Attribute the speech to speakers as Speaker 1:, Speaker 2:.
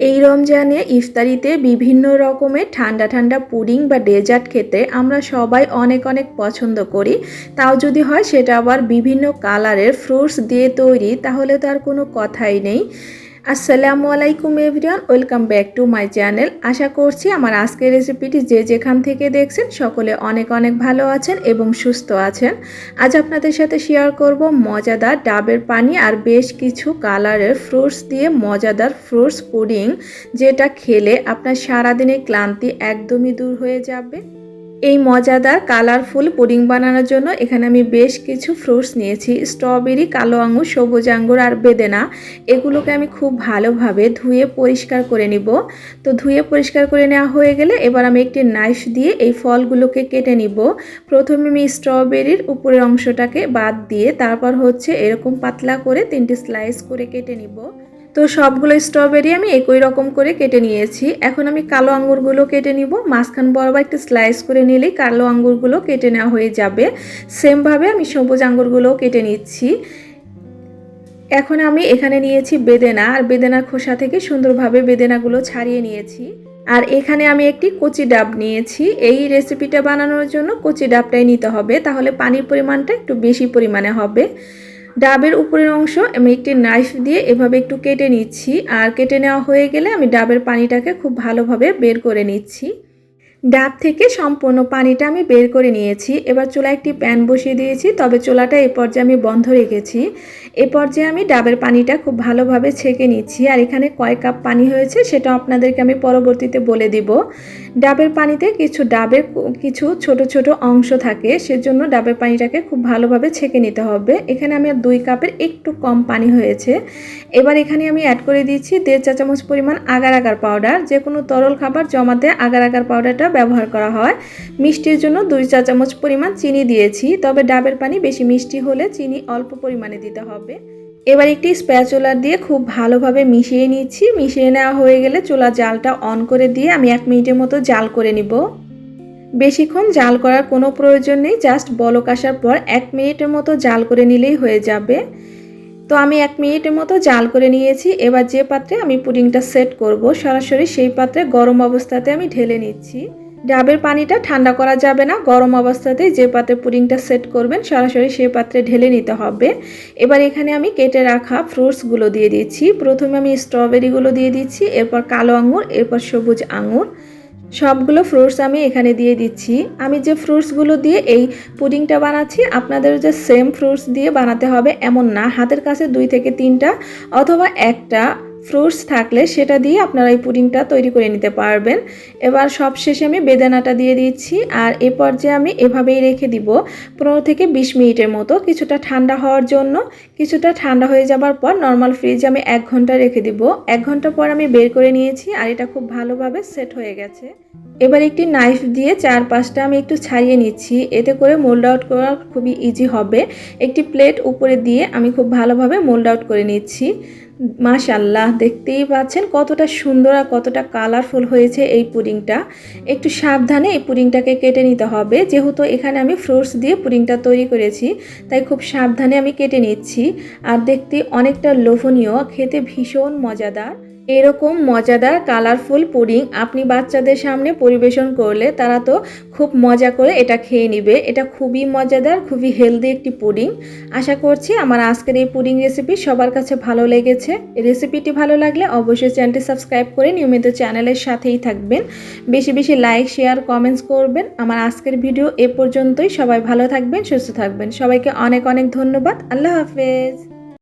Speaker 1: এই রমজানে ইফতারিতে বিভিন্ন রকমের ঠান্ডা ঠান্ডা পুডিং বা ডেজার্ট খেতে আমরা সবাই অনেক অনেক পছন্দ করি। তাও যদি হয় সেটা আবার বিভিন্ন কালারের ফ্রুটস দিয়ে তৈরি, তাহলে তো আর কোনো কথাই নেই। আসসালামু আলাইকুম everyone, welcome back to my channel. আশা করছি আমার আজকের রেসিপিটি যে যেখান থেকে দেখছেন সকলে অনেক অনেক ভালো আছেন এবং সুস্থ আছেন। আজ আপনাদের সাথে শেয়ার করব মজাদার ডাবের পানি আর বেশ কিছু কালারের ফ্রুটস দিয়ে মজাদার ফ্রুটস পুডিং যেটা খেলে আপনার সারাদিনের ক্লান্তি একদমই দূর হয়ে যাবে। এই মজাদার কালারফুল পুডিং বানানোর জন্য এখানে আমি বেশ কিছু ফ্রুটস নিয়েছি। স্ট্রবেরি, কালো আঙুর, সবুজ আঙ্গুর আর বেদেনা। এগুলোকে আমি খুব ভালোভাবে ধুয়ে পরিষ্কার করে নিব। তো ধুয়ে পরিষ্কার করে নেওয়া হয়ে গেলে এবার আমি একটি নাইফ দিয়ে এই ফলগুলোকে কেটে নিব। প্রথমে আমি স্ট্রবেরির উপরের অংশটাকে বাদ দিয়ে তারপর হচ্ছে এরকম পাতলা করে তিনটি স্লাইস করে কেটে নিব। তো সবগুলো স্ট্রবেরি আমি একই রকম করে কেটে নিয়েছি। এখন আমি কালো আঙ্গুরগুলো কেটে নিব। মাঝখান বরাবর একটু স্লাইস করে নিলেই কালো আঙ্গুরগুলো কেটে নেওয়া হয়ে যাবে। সেমভাবে আমি সবুজ আঙ্গুরগুলোও কেটে নিচ্ছি। এখন আমি এখানে নিয়েছি বেদেনা। আর বেদেনার খোসা থেকে সুন্দরভাবে বেদেনাগুলো ছাড়িয়ে নিয়েছি। আর এখানে আমি একটি কচি ডাব নিয়েছি। এই রেসিপিটা বানানোর জন্য কচি ডাবটাই নিতে হবে। তাহলে পানির পরিমাণটা একটু বেশি পরিমাণে হবে। ডাবের উপরের অংশ আমি একটি নাইফ দিয়ে এভাবে একটু কেটে নিচ্ছি। আর কেটে নেওয়া হয়ে গেলে আমি ডাবের পানিটাকে খুব ভালোভাবে বের করে নিচ্ছি। ডাব থেকে সম্পূর্ণ পানিটা আমি বের করে নিয়েছি। এবার চুলা একটি প্যান বসিয়ে দিয়েছি, তবে চুলাটা এ পর্যায়ে আমি বন্ধ রেখেছি। এ পর্যায়ে আমি ডাবের পানিটা খুব ভালোভাবে ছেঁকে নিচ্ছি, আর এখানে কয় কাপ পানি হয়েছে সেটা আপনাদেরকে আমি পরবর্তীতে বলে দিব। ডাবের পানিতে কিছু ডাবের কিছু ছোট ছোট অংশ থাকে, সেজন্য ডাবের পানিটাকে খুব ভালোভাবে ছেঁকে নিতে হবে। এখানে আমি দুই কাপের একটু কম পানি হয়েছে। এবার এখানে আমি অ্যাড করে দিচ্ছি দেড় চা চামচ পরিমাণ আগার আগার পাউডার। যে কোনো তরল খাবার জমাতে আগার আগার পাউডারটা ব্যবহার করা হয়। মিষ্টির জন্য দুই চা চামচ পরিমাণ চিনি দিয়েছি, তবে ডাবের পানি বেশি মিষ্টি হলে চিনি অল্প পরিমাণে দিতে হবে। এবার একটি স্প্যাচুলার দিয়ে খুব ভালোভাবে মিশিয়ে নিচ্ছি। মিশিয়ে নেওয়া হয়ে গেলে চুলা জালটা অন করে দিয়ে আমি এক মিনিটের মতো জাল করে নিব। বেশিক্ষণ জাল করার কোনো প্রয়োজন নেই, জাস্ট বলক আসার পর এক মিনিটের মতো জাল করে নিলেই হয়ে যাবে। তো আমি এক মিনিটের মতো জাল করে নিয়েছি। এবার যে পাত্রে আমি পুডিংটা সেট করব, সরাসরি সেই পাত্রে গরম অবস্থাতে আমি ঢেলে নিচ্ছি। ডাবের পানিটা ঠান্ডা করা যাবে না। গরম অবস্থাতেই যে পাত্রে পুডিংটা সেট করবেন, সরাসরি সেই পাত্রে ঢেলে নিতে হবে। এবার এখানে আমি কেটে রাখা ফ্রুটসগুলো দিয়ে দিচ্ছি। প্রথমে আমি স্ট্রবেরিগুলো দিয়ে দিচ্ছি, এরপর কালো আঙুর, এরপর সবুজ আঙুর। সবগুলো ফ্রুটস আমি এখানে দিয়ে দিচ্ছি। আমি যে ফ্রুটসগুলো দিয়ে এই পুডিংটা বানাচ্ছি, আপনাদের যে সেম ফ্রুটস দিয়ে বানাতে হবে এমন না। হাতের কাছে দুই থেকে তিনটা অথবা একটা ফ্রুটস থাকলে সেটা দিয়ে আপনারা এই পুডিংটা তৈরি করে নিতে পারবেন। এবার সব শেষে আমি বেদানাটা দিয়ে দিচ্ছি আর এ পর্যায়ে আমি এভাবেই রেখে দিব পনেরো থেকে বিশ মিনিটের মতো। কিছুটা ঠান্ডা হওয়ার জন্য কিছুটা ঠান্ডা হয়ে যাবার পর নর্মাল ফ্রিজে আমি এক ঘণ্টা রেখে দিব। এক ঘণ্টা পর আমি বের করে নিয়েছি আর এটা খুব ভালোভাবে সেট হয়ে গেছে। এবার একটি নাইফ দিয়ে চার পাঁচটা আমি একটু ছাড়িয়ে নিচ্ছি। এতে করে মোল্ড আউট করা খুবই ইজি হবে। একটি প্লেট উপরে দিয়ে আমি খুব ভালোভাবে মোল্ড আউট করে নিচ্ছি। মাশাল্লাহ দেখতেই পাচ্ছেন কতটা সুন্দর আর কতটা কালারফুল হয়েছে এই পুডিংটা। একটু সাবধানে এই পুডিংটাকে কেটে নিতে হবে। যেহেতু এখানে আমি ফ্রুটস দিয়ে পুডিংটা তৈরি করেছি, তাই খুব সাবধানে আমি কেটে নিচ্ছি। আর দেখতে অনেকটা লোভনীয়, খেতে ভীষণ মজাদার। এরকম মজাদার, কালারফুল পুডিং আপনি বাচ্চাদের সামনে পরিবেশন করলে তারা তো খুব মজা করে এটা খেয়ে নিবে। এটা খুবই মজাদার, খুবই হেলদি একটি পুডিং। আশা করছি আমার আজকের এই পুডিং রেসিপি সবার কাছে ভালো লেগেছে। রেসিপিটি ভালো লাগলে অবশ্যই চ্যানেলটি সাবস্ক্রাইব করে নিয়মিত চ্যানেলের সাথেই থাকবেন। বেশি বেশি লাইক শেয়ার কমেন্টস করবেন। আমার আজকের ভিডিও এ পর্যন্তই। সবাই ভালো থাকবেন, সুস্থ থাকবেন। সবাইকে অনেক অনেক ধন্যবাদ। আল্লাহ হাফেজ।